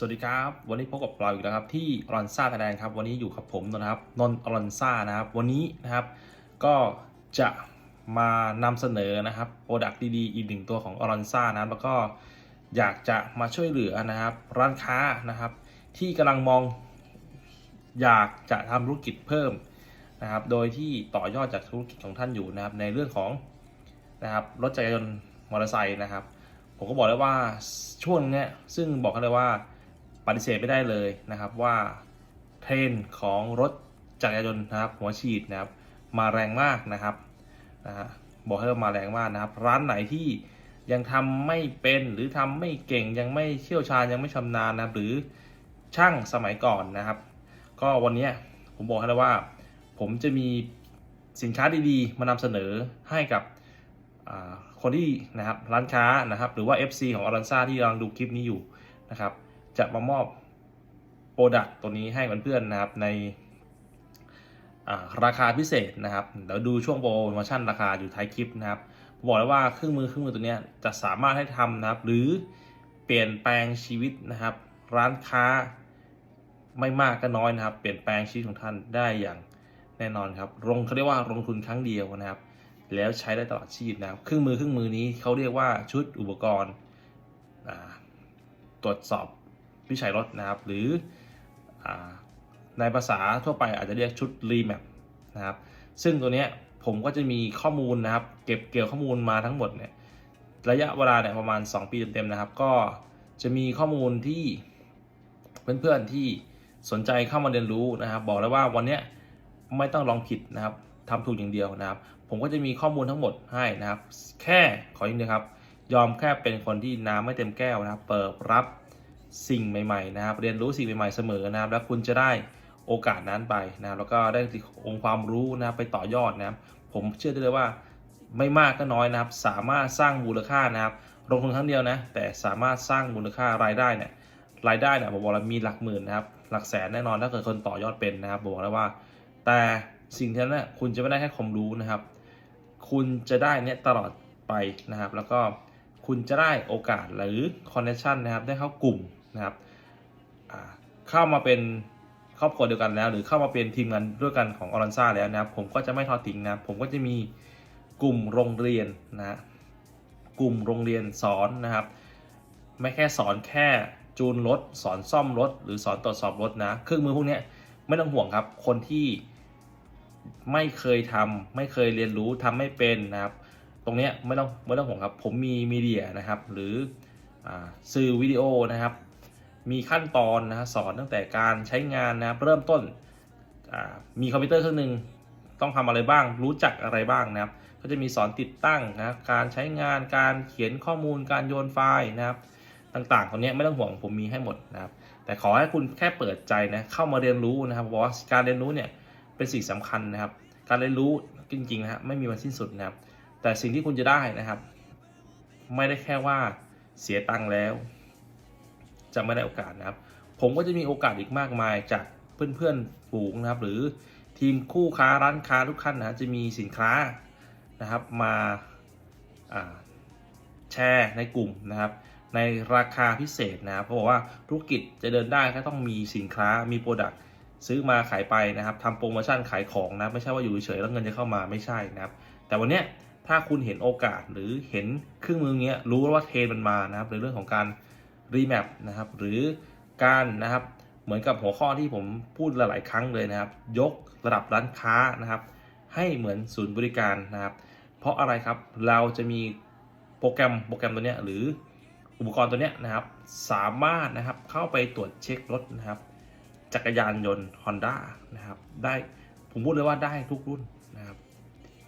สวัสดีครับ วันนี้พบกับเราอีกแล้วครับที่อรอนซ่าไทยแลนด์ครับ วันนี้อยู่กับผมนะครับนนอรอนซ่านะครับ วันนี้นะครับ ก็จะมานำเสนอนะครับโปรดักต์ดีๆ อีกหนึ่งตัวของอรอนซ่านะแล้วก็อยากจะมาช่วยเหลือนะครับ ร้านค้านะครับ ที่กำลังมองอยากจะทำธุรกิจเพิ่มนะครับ โดยที่ต่อยอดจากธุรกิจของท่านอยู่นะครับ ในเรื่องของนะครับรถจักรยานยนต์มอเตอร์ไซค์นะครับ ผมก็บอกเลยว่าช่วงนี้ซึ่งบอกกันเลยว่า ปฏิเสธไม่ได้เลยนะครับว่าเทรนของรถจักรยานยนต์นะครับหัวฉีดนะครับมาแรงมากนะครับนะฮะบอกให้ว่ามาแรงมากนะครับ ร้านไหนที่ยังทำไม่เป็นหรือทำไม่เก่งยังไม่เชี่ยวชาญยังไม่ชำนาญนะครับ หรือช่างสมัยก่อนนะครับ ก็วันนี้ผมบอกให้เลยว่า ผมจะมีสินค้าดีๆ มานำเสนอให้กับคนที่นะครับร้านค้านะครับ หรือว่า FC ของอรันซ่าที่กำลังดูคลิปนี้อยู่นะครับ จะมามอบโปรดักต์ตัวนี้ให้เพื่อนๆนะครับในราคาพิเศษนะครับเดี๋ยวดูช่วงโปรโมชั่นราคาอยู่ท้ายคลิปนะครับผมบอกเลยว่าเครื่องมือเครื่องมือตัวนี้จะสามารถให้ทำนะครับหรือเปลี่ยนแปลงชีวิตนะครับ ร้านค้าไม่มากก็น้อยนะครับ เปลี่ยนแปลงชีวิตของท่านได้อย่างแน่นอนครับลงเขาเรียกว่าลงทุนครั้งเดียวนะครับ แล้วใช้ได้ตลอดชีพนะครับเครื่องมือเครื่องมือนี้เขาเรียกว่าชุดอุปกรณ์ตรวจสอบ วิชัยรถนะครับ หรืออในภาษาทั่วไปอาจจะเรียกชุดรีแมปนะครับ ซึ่งตัวเนี้ยผมก็จะมีข้อมูลนะครับ เก็บเกี่ยวข้อมูลมาทั้งหมดเนี่ยระยะเวลาเนี่ยประมาณ 2 ปีเต็มๆนะครับ ก็จะมีข้อมูลที่เพื่อนๆที่สนใจเข้ามาเรียนรู้นะครับ บอกเลยว่าวันเนี้ยไม่ต้องลองผิดนะครับทำถูกอย่างเดียวนะครับ ผมก็จะมีข้อมูลทั้งหมดให้นะครับ แค่ขออย่างเดียครับ ยอมแค่เป็นคนที่น้ำไม่เต็มแก้วนะครับ เปิดรับ สิ่งใหม่ๆนะครับ เรียนรู้สิ่งใหม่ๆเสมอนะครับ แล้วคุณจะได้โอกาสนั้นไปนะครับแล้วก็ได้องค์ความรู้นะครับไปต่อยอดนะครับ ผมเชื่อได้เลยว่าไม่มากก็น้อยนะครับ สามารถสร้างมูลค่านะครับลงทุนครั้งเดียวนะแต่สามารถสร้างมูลค่ารายได้เนี่ยรายได้เนี่ยผมบอกแล้วมีหลักหมื่นนะครับ หลักแสนแน่นอนถ้าเกิดคนต่อยอดเป็นนะครับบอกแล้วว่า แต่สิ่งที่นั้นนะคุณจะไม่ได้แค่ความรู้นะครับ คุณจะได้เนี่ยตลอดไปนะครับ แล้วก็คุณจะได้โอกาสหรือคอนเนคชันนะครับ ได้เข้ากลุ่ม นะครับเข้ามาเป็นครอบครัวเดียวกันแล้ว หรือเข้ามาเป็นทีมงานด้วยกันของออรันซ่าแล้วนะครับผมก็จะไม่ทอดทิ้งนะผมก็จะมีกลุ่มโรงเรียนนะกลุ่มโรงเรียนสอนนะครับ ไม่แค่สอนแค่จูนรถ สอนซ่อมรถ หรือสอนตรวจสอบรถนะเครื่องมือพวกนี้ไม่ต้องห่วงครับ คนที่ไม่เคยทำไม่เคยเรียนรู้ทำไม่เป็นนะครับ ตรงนี้ไม่ต้องไม่ต้องห่วงครับ ผมมีมีเดียนะครับ หรืออสื่อวิดีโอนะครับ มีขั้นตอนนะฮะสอนตั้งแต่การใช้งานนะครับเริ่มต้นมีคอมพิวเตอร์เครื่องหนึ่งต้องทำอะไรบ้าง รู้จักอะไรบ้างนะครับ ก็จะมีสอนติดตั้งนะการใช้งานการเขียนข้อมูลการโยนไฟล์นะครับ ต่างๆตรงนี้ไม่ต้องห่วงผมมีให้หมดนะครับ แต่ขอให้คุณแค่เปิดใจนะเข้ามาเรียนรู้นะครับบอกว่าการเรียนรู้เนี่ยเป็นสิ่งสำคัญนะครับ การเรียนรู้จริงๆนะฮะไม่มีวันสิ้นสุดนะครับ แต่สิ่งที่คุณจะได้นะครับ ไม่ได้แค่ว่าเสียตังค์แล้ว จะไม่ได้โอกาสนะครับ ผมก็จะมีโอกาสอีกมากมายจากเพื่อนๆฝูงนะครับ หรือทีมคู่ค้าร้านค้าทุกท่านนะจะมีสินค้านะครับมาแชร์ในกลุ่มนะครับ ในราคาพิเศษนะครับเพราะบอกว่าธุรกิจจะเดินได้ก็ต้องมีสินค้ามีโปรดักต์ซื้อมาขายไปนะครับทำโปรโมชั่นขายของนะไม่ใช่ว่าอยู่เฉยๆแล้วเงินจะเข้ามาไม่ใช่นะครับ แต่วันเนี้ยถ้าคุณเห็นโอกาสหรือเห็นเครื่องมือเงี้ยรู้ว่าเทรนมันมานะครับในเรื่องของการ รีแมปนะครับหรือการนะครับเหมือนกับหัวข้อที่ผมพูดหลาย ๆ ครั้งเลยนะครับ ยกระดับร้านค้านะครับ ให้เหมือนศูนย์บริการนะครับ เพราะอะไรครับเราจะมีโปรแกรมโปรแกรมตัวเนี้ยหรืออุปกรณ์ตัวเนี้ยนะครับ สามารถนะครับเข้าไปตรวจเช็ครถนะครับ จักรยานยนต์ Honda นะครับได้ผมพูดเลยว่าได้ทุกรุ่นนะครับ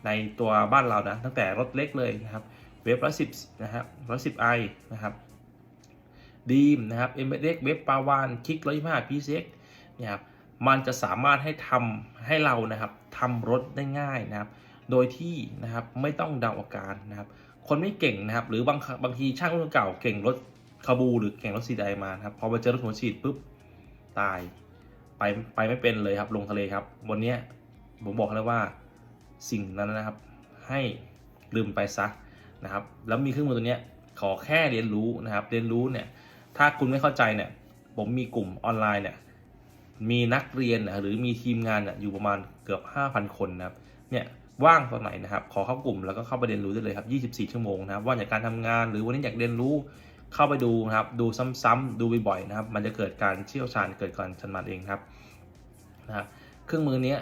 ในตัวบ้านเรานะตั้งแต่รถเล็กเลยนะครับเว็บร้อยสิบนะครับร้อยสิบไอนะครับ ดีมนะครับเอ็มเอ็กเว็บปาวานคลิกร้อยห้าพีเซ็กนี่ยครับมันจะสามารถให้ทำให้เรานะครับทำรถได้ง่ายนะครับ โดยที่นะครับไม่ต้องเดาอาการนะครับ คนไม่เก่งนะครับ หรือบางบางทีช่างรุ่นเก่าเก่งรถคาบูหรือเก่งรถซีไดมาครับพอมาเจอรถหัวฉีดปุ๊บตายไปไปไม่เป็นเลยครับลงทะเลครับวันนี้ผมบอกเลยว่าสิ่งนั้นนะครับ ให้ลืมไปซะนะครับ แล้วมีเครื่องมือตัวนี้ขอแค่เรียนรู้นะครับ เรียนรู้เนี่ย ถ้าคุณไม่เข้าใจเนี่ยผมมีกลุ่มออนไลน์เนี่ยมีนักเรียนหรือมีทีมงานอยู่ประมาณเกือบ 5,000 คนนะครับเนี่ยว่างตอนไหนนะครับ ขอเข้ากลุ่มแล้วก็เข้าไปเรียนรู้ได้เลยครับ 24 ชั่วโมงนะครับ ว่าจากการทำงานหรือวันนี้อยากเรียนรู้เข้าไปดูนะครับ ดูซ้ำๆดูบ่อยๆนะครับ มันจะเกิดการเชี่ยวชาญเกิดการชำนาญเองครับนะครับเครื่องมือนี้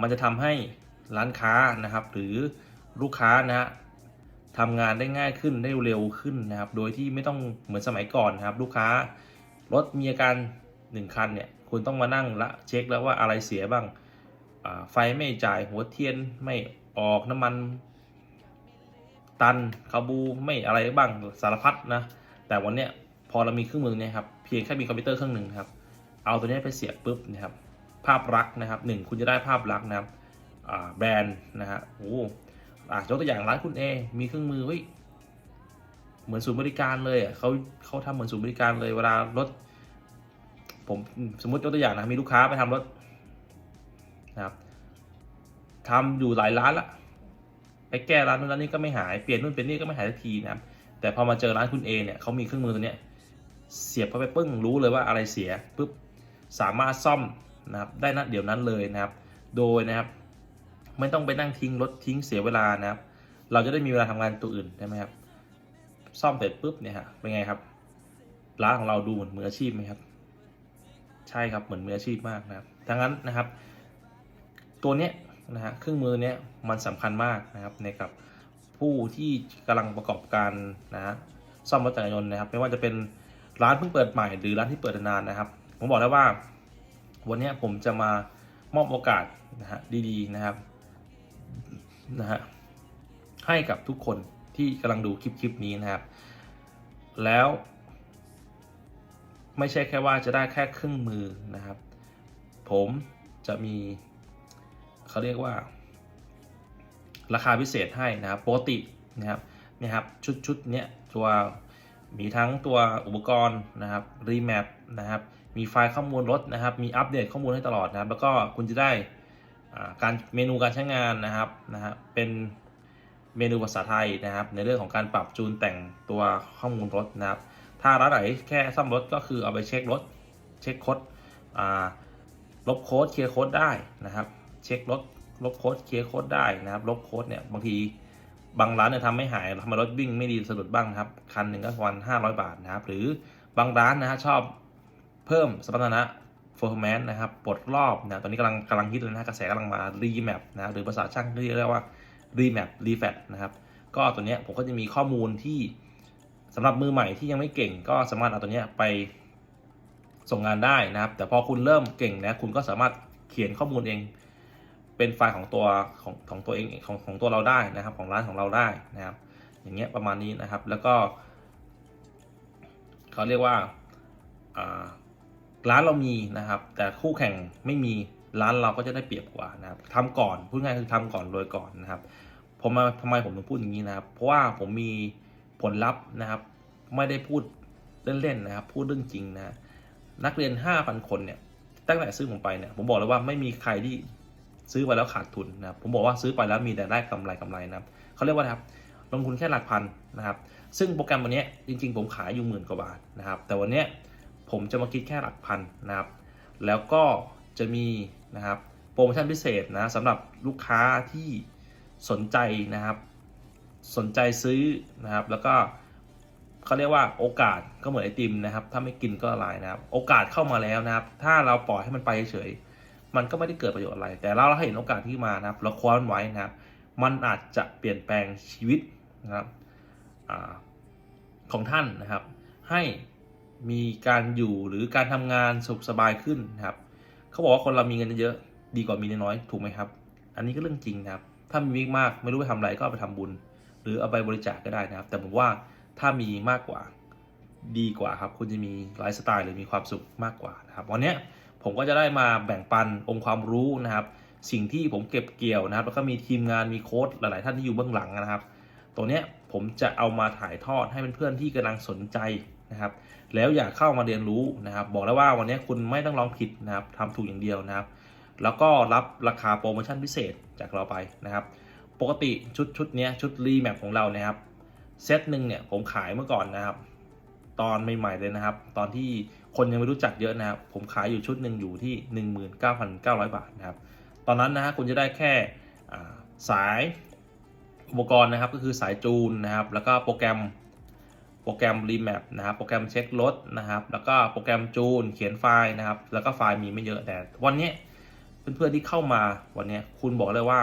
มันจะทำให้ร้านค้านะครับ หรือลูกค้านะฮะ ทำงานได้ง่ายขึ้นได้เร็วขึ้นนะครับ โดยที่ไม่ต้องเหมือนสมัยก่อนนะครับ ลูกค้ารถมีอาการหนึ่งคันเนี่ยคุณต้องมานั่งละเช็คแล้วว่าอะไรเสียบ้างไฟไม่จ่ายหัวเทียนไม่ออกน้ำมัน ตันคาบูไม่อะไรบ้างสารพัดนะ แต่วันเนี้ยพอเรามีเครื่องมือเนี่ยครับเพียงแค่มีคอมพิวเตอร์เครื่องหนึ่งครับ เอาตัวนี้ไปเสียบปุ๊บนะครับ ภาพลักษณ์นะครับหนึ่งคุณจะได้ภาพลักษณ์นะครับแบรนด์นะฮะโอ้ อ่ายกตัวอย่างร้านคุณเอมีเครื่องมือเฮ้ยเหมือนศูนย์บริการเลยอะเขาเขาทำเหมือนศูนย์บริการเลยเวลารถ ผมสมมติยกตัวอย่างนะมีลูกค้าไปทำรถนะครับทำอยู่หลายร้านละไปแก้ร้านนู้นร้านนี้ก็ไม่หายเปลี่ยนนู่นเปลี่ยนนี่ก็ไม่หายสักทีนะครับแต่พอมาเจอร้านคุณเอเนี่ยเขามีเครื่องมือตัวเนี้ยเสียบเข้าไปปึ้งรู้เลยว่าอะไรเสียปุ๊บสามารถซ่อมนะครับได้นัดเดี๋ยวนั้นเลยนะครับ โดยนะครับ ไม่ต้องไปนั่งทิ้งรถทิ้งเสียเวลานะครับ เราจะได้มีเวลาทำงานตัวอื่นใช่ไหมครับ ซ่อมเสร็จปุ๊บเนี่ยฮะเป็นไงครับร้านของเราดูเหมือนมืออาชีพไหมครับ ใช่ครับเหมือนมืออาชีพมากนะครับดังนั้นนะครับ ตัวเนี้ยนะฮะเครื่องมือเนี้ยมันสำคัญมากนะครับในกับผู้ที่กำลังประกอบการนะฮะซ่อมรถจักรยานยนต์นะครับ ไม่ว่าจะเป็นร้านเพิ่งเปิดใหม่หรือร้านที่เปิดนานนะครับ ผมบอกแล้ว่า วันนี้ผมจะมามอบโอกาสนะฮะดีๆนะครับ นะฮะให้กับทุกคนที่กำลังดูคลิปคลิปนี้นะครับ แล้ว ไม่ใช่แค่ว่าจะได้แค่เครื่องมือนะครับ ผมจะมีเขาเรียกว่า ราคาพิเศษให้นะครับปกตินะครับนี่ครับชุดชุดเนี้ยตัวมีทั้งตัวอุปกรณ์นะครับรีแมปนะครับ มีไฟล์ข้อมูลรถนะครับ มีอัปเดตข้อมูลให้ตลอดนะครับ แล้วก็คุณจะได้ การเมนูการใช้งานนะครับนะฮะเป็นเมนูภาษาไทยนะครับ ในเรื่องของการปรับจูนแต่งตัวข้อมูลรถนะครับ ถ้าร้านไหนแค่ซ่อมรถก็คือเอาไปเช็ครถ เช็คโค้ดลบโค้ดเคลียร์โค้ดได้นะครับ เช็ครถลบโค้ดเคลียร์โค้ดได้นะครับ ลบโค้ดเนี่ยบางทีบางร้านเนี่ยทำไม่หายทำให้รถวิ่งไม่ดีสะดุดบ้างครับคันหนึ่งก็ประมาณห้าร้อยบาทนะครับ หรือบางร้านนะฮะชอบเพิ่มสมรรถนะ f o r m a n นะครับปลดรอบนะตอนนี้กำลังกำลังฮิตเลยนะกระแสกำลังมา remap นะหรือภาษาช่างที่เรียกว่า remap refat นะครับ ก็ตัวเนี้ยผมก็จะมีข้อมูลที่สำหรับมือใหม่ที่ยังไม่เก่ง ก็สามารถเอาตัวเนี้ยไปส่งงานได้นะครับ แต่พอคุณเริ่มเก่งนะคุณก็สามารถเขียนข้อมูลเอง เป็นไฟล์ของตัวของของตัวเองของของตัวเราได้นะครับ ของร้านของเราได้นะครับ อย่างเงี้ยประมาณนี้นะครับ แล้วก็เขาเรียกว่าอ่า ร้านเรามีนะครับ แต่คู่แข่งไม่มีร้านเราก็จะได้เปรียบกว่านะครับทำก่อนพูดง่ายคือทำก่อนรวยก่อนนะครับ ผมมาทำไมผมถึงพูดอย่างนี้นะครับ เพราะว่าผมมีผลลัพธ์นะครับ ไม่ได้พูดเล่นๆนะครับ พูดเรื่องจริงนะนักเรียน 5,000 คนเนี่ยตั้งแต่ซื้อผมไปเนี่ยผมบอกเลยว่าไม่มีใครที่ซื้อไปแล้วขาดทุนนะครับผมบอกว่าซื้อไปแล้วมีแต่ได้กำไรกำไรนะครับเขาเรียกว่าครับลงทุนแค่หลักพันนะครับ ซึ่งโปรแกรมวันนี้จริง ๆ ผมขายอยู่หมื่นกว่าบาทนะครับ แต่วันนี้ ผมจะมาคิดแค่หลักพันนะครับ แล้วก็จะมีนะครับโปรโมชั่นพิเศษนะสำหรับลูกค้าที่สนใจนะครับ สนใจซื้อนะครับ แล้วก็เขาเรียกว่าโอกาสก็เหมือนไอติมนะครับ ถ้าไม่กินก็ละลายนะครับ โอกาสเข้ามาแล้วนะครับ ถ้าเราปล่อยให้มันไปเฉยมันก็ไม่ได้เกิดประโยชน์อะไร แต่เราเราเห็นโอกาสที่มานะครับเราคว้ามันไว้นะครับ มันอาจจะเปลี่ยนแปลงชีวิตนะครับอของท่านนะครับ ให้ มีการอยู่หรือการทำงานสุขสบายขึ้นนะครับเขาบอกว่าคนเรามีเงินเยอะดีกว่ามีน้อยๆถูกไหมครับ อันนี้ก็เรื่องจริงนะครับ ถ้ามีมากๆไม่รู้ไปทำอะไรก็ไปทำบุญ หรือเอาไปบริจาคก็ได้นะครับ แต่ผมว่าถ้ามีมากกว่าดีกว่าครับ คุณจะมีไลฟ์สไตล์หรือมีความสุขมากกว่านะครับวันนี้ผมก็จะได้มาแบ่งปันองค์ความรู้นะครับ สิ่งที่ผมเก็บเกี่ยวนะครับ แล้วก็มีทีมงานมีโค้ดหลาย ๆ ท่านที่อยู่เบื้องหลังนะครับ ตัวเนี้ย ผมจะเอามาถ่ายทอดให้เพื่อนๆที่กำลังสนใจนะครับ แล้วอยากเข้ามาเรียนรู้นะครับ บอกแล้วว่าวันนี้คุณไม่ต้องลองผิดนะครับทำถูกอย่างเดียวนะครับ แล้วก็รับราคาโปรโมชั่นพิเศษจากเราไปนะครับ ปกติชุดชุดนี้ชุดรีแมปของเรานะครับเซตหนึ่งเนี่ยผมขายเมื่อก่อนนะครับ ตอนใหม่ๆเลยนะครับ ตอนที่คนยังไม่รู้จักเยอะนะครับ ผมขายอยู่ชุดหนึ่งอยู่ที่ 19,900 บาทนะครับ ตอนนั้นนะฮะคุณจะได้แค่สาย อุปกรณ์นะครับก็คือสายจูนนะครับ แล้วก็โปรแกรมโปรแกรมรีแมปนะครับโปรแกรมเช็ครถนะครับ แล้วก็โปรแกรมจูน เขียนไฟล์นะครับ แล้วก็ไฟล์มีไม่เยอะแต่วันนี้เพื่อนๆที่เข้ามาวันนี้คุณบอกเลยว่า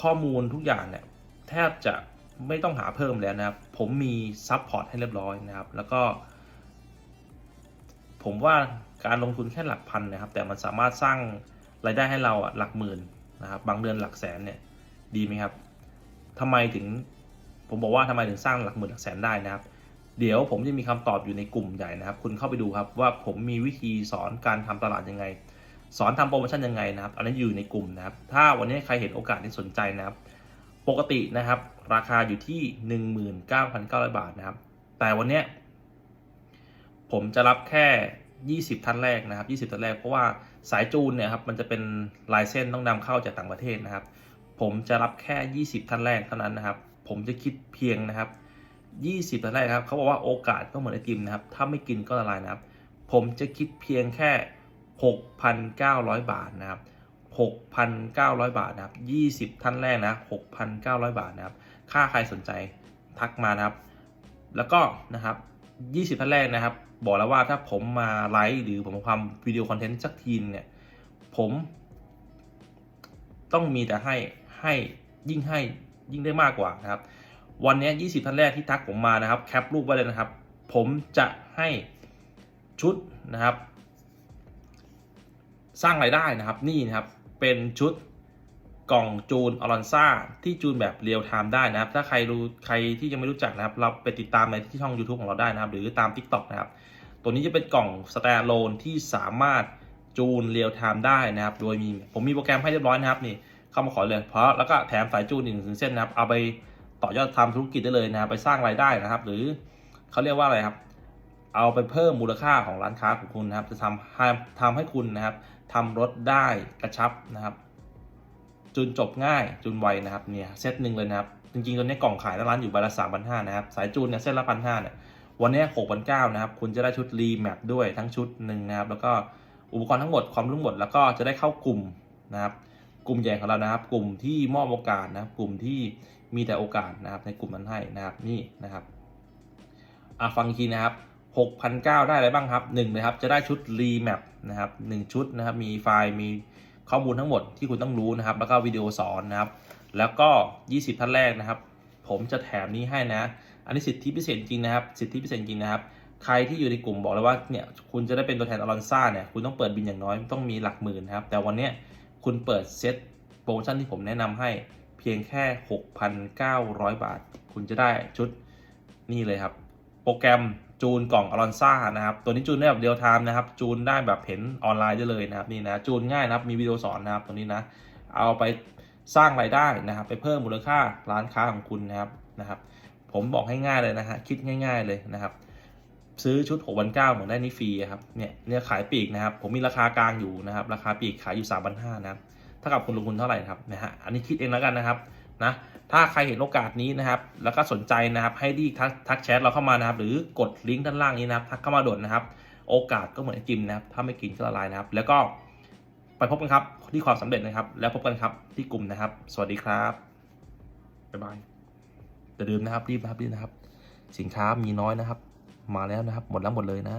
ข้อมูลทุกอย่างเนี่ยแทบจะไม่ต้องหาเพิ่มแล้วนะครับ ผมมีซับพอร์ตให้เรียบร้อยนะครับ แล้วก็ ผมว่าการลงทุนแค่หลักพันนะครับ แต่มันสามารถสร้างรายได้ให้เราอะหลักหมื่นนะครับ บางเดือนหลักแสนเนี่ย ดีไหมครับ ทำไมถึง ผมบอกว่าทำไมถึงสร้างหลักหมื่นหลักแสนได้นะครับ เดี๋ยวผมจะมีคำตอบอยู่ในกลุ่มใหญ่นะครับ คุณเข้าไปดูครับว่าผมมีวิธีสอนการทำตลาดยังไง สอนทำโปรโมชั่นยังไงนะครับ อันนี้นอยู่ในกลุ่มนะครับ ถ้าวันนี้ใครเห็นโอกาสที่สนใจนะครับ ปกตินะครับ ราคาอยู่ที่ 19,900 บาทนะครับ แต่วันนี้ผมจะรับแค่ 20 ท่านแรกนะครับ 20 ท่านแรก เพราะว่าสายจูนเนี่ยครับ มันจะเป็นลายเส้นต้องนำเข้าจากต่างประเทศนะครับ ผมจะรับแค่ 20 ท่านแรกเท่านั้นนะครับ ผมจะคิดเพียงนะครับ 20ท่านแรกครับเขาบอกว่าโอกาสก็เหมือนไอติมนะครับ ถ้าไม่กินก็ละลายนะครับ ผมจะคิดเพียงแค่ 6,900 บาทนะครับ 6,900 บาทนะครับ 20 ท่านแรกนะ 6,900 บาทนะครับ ค่าใครสนใจทักมานะครับ แล้วก็นะครับ 20 ท่านแรกนะครับ บอกแล้วว่าถ้าผมมาไลฟ์หรือผมทำวิดีโอคอนเทนต์สักทีเนี่ย ผมต้องมีแต่ให้ ให้ยิ่งให้ยิ่งได้มากกว่านะครับ วันนี้ 20 ท่านแรกที่ทักผมมานะครับ แคปรูปไว้เลยนะครับ ผมจะให้ชุดนะครับ สร้างรายได้นะครับนี่นะครับเป็นชุดกล่องจูนอลอนซ่าที่จูนแบบเรียลไทม์ได้นะครับ ถ้าใครรู้ใครที่ยังไม่รู้จักนะครับ เราไปติดตามในที่ช่อง YouTube ของเราได้นะครับ หรือตาม TikTok นะครับ ตัวนี้จะเป็นกล่องสแตนโลนที่สามารถจูนเรียลไทม์ได้นะครับ โดยมีผมมีโปรแกรมให้เรียบร้อยนะครับนี่ เข้ามาขอเลยเพราะแล้วก็แถมสายจูนอีกหนึ่งเส้นนะครับ เอาไปต่อยอดทำธุรกิจได้เลยนะครับไปสร้างรายได้นะครับ หรือเขาเรียกว่าอะไรครับ เอาไปเพิ่มมูลค่าของร้านค้าของคุณนะครับ จะทำให้ทำให้คุณนะครับทำรถได้กระชับนะครับจุนจบง่ายจุนไวนะครับเนี่ยเซตหนึ่งเลยนะครับจริงๆตัวนี้กล่องขายหน้าร้านอยู่ใบละสามพันห้านะครับสายจูนเนี่ยเส้นละพันห้าเนี่ยวันนี้หกพันเก้านะครับ คุณจะได้ชุดรีแมปด้วยทั้งชุดหนึ่งนะครับ แล้วก็อุปกรณ์ทั้งหมดความรู้ทั้งหมดแล้วก็จะได้เข้ากลุ่มนะครับ กลุ่มใหญ่ของเรานะครับ กลุ่มที่มอบโอกาสนะครับ กลุ่มที่มีแต่โอกาสนะครับ ในกลุ่มนั้นให้นะครับนี่นะครับอะฟังอีกทีนะครับ6,900ได้อะไรบ้างครับ1นะครับจะได้ชุด remap นะครับ1ชุดนะครับมีไฟล์มีข้อมูลทั้งหมดที่คุณต้องรู้นะครับ แล้วก็วิดีโอสอนนะครับ แล้วก็ 20 ท่านแรกนะครับ ผมจะแถมนี้ให้นะ อันนี้สิทธิพิเศษจริงนะครับ สิทธิพิเศษจริงนะครับ ใครที่อยู่ในกลุ่มบอกเลยว่าเนี่ยคุณจะได้เป็นตัวแทนอลอนซ่าเนี่ยคุณต้องเปิดบินอย่างน้อยต้องมีหลักหมื่นนะครับ แต่วันเนี้ย คุณเปิดเซ็ตโปรโมชั่นที่ผมแนะนำให้เพียงแค่ 6,900 บาท คุณจะได้ชุดนี่เลยครับ โปรแกรมจูนกล่องอลอนซ่านะครับ ตัวนี้จูนได้แบบเรียลไทม์นะครับ จูนได้แบบเห็นออนไลน์ได้เลยนะครับนี่นะ จูนง่ายนะครับ มีวิดีโอสอนนะครับตัวนี้นะ เอาไปสร้างรายได้นะครับ ไปเพิ่มมูลค่าร้านค้าของคุณนะครับนะครับ ผมบอกให้ง่ายเลยนะฮะ คิดง่าย ๆเลยนะครับ ซื้อชุด 6 9 0 0เหมือนได้นี่ฟรีครับเนี่ยเนี่ยขายปีกนะครับ ผมมีราคากลางอยู่นะครับ ราคาปีกขายอยู่ 3 5 0 0นะครับถ้ากับคุณลงทุนเท่าไหร่ครับนะฮะอันนี้คิดเองแล้วกันนะครับนะถ้าใครเห็นโอกาสนี้นะครับ แล้วก็สนใจนะครับ ให้ดีทักทักแชทเราเข้ามานะครับ หรือกดลิงก์ด้านล่างนี้นะครับ ทักเข้ามาด่วนนะครับ โอกาสก็เหมือนไอจิมนะครับ ถ้าไม่กินก็ละลายนะครับ แล้วก็ไปพบกันครับที่ความสำเร็จนะครับ แล้วพบกันครับที่กลุ่มนะครับ สวัสดีครับบ๊ายบายอย่าลืมนะครับรีบนะครับรีบนะครับ สินค้ามีน้อยนะครับ มาแล้วนะครับ หมดแล้วหมดเลยนะ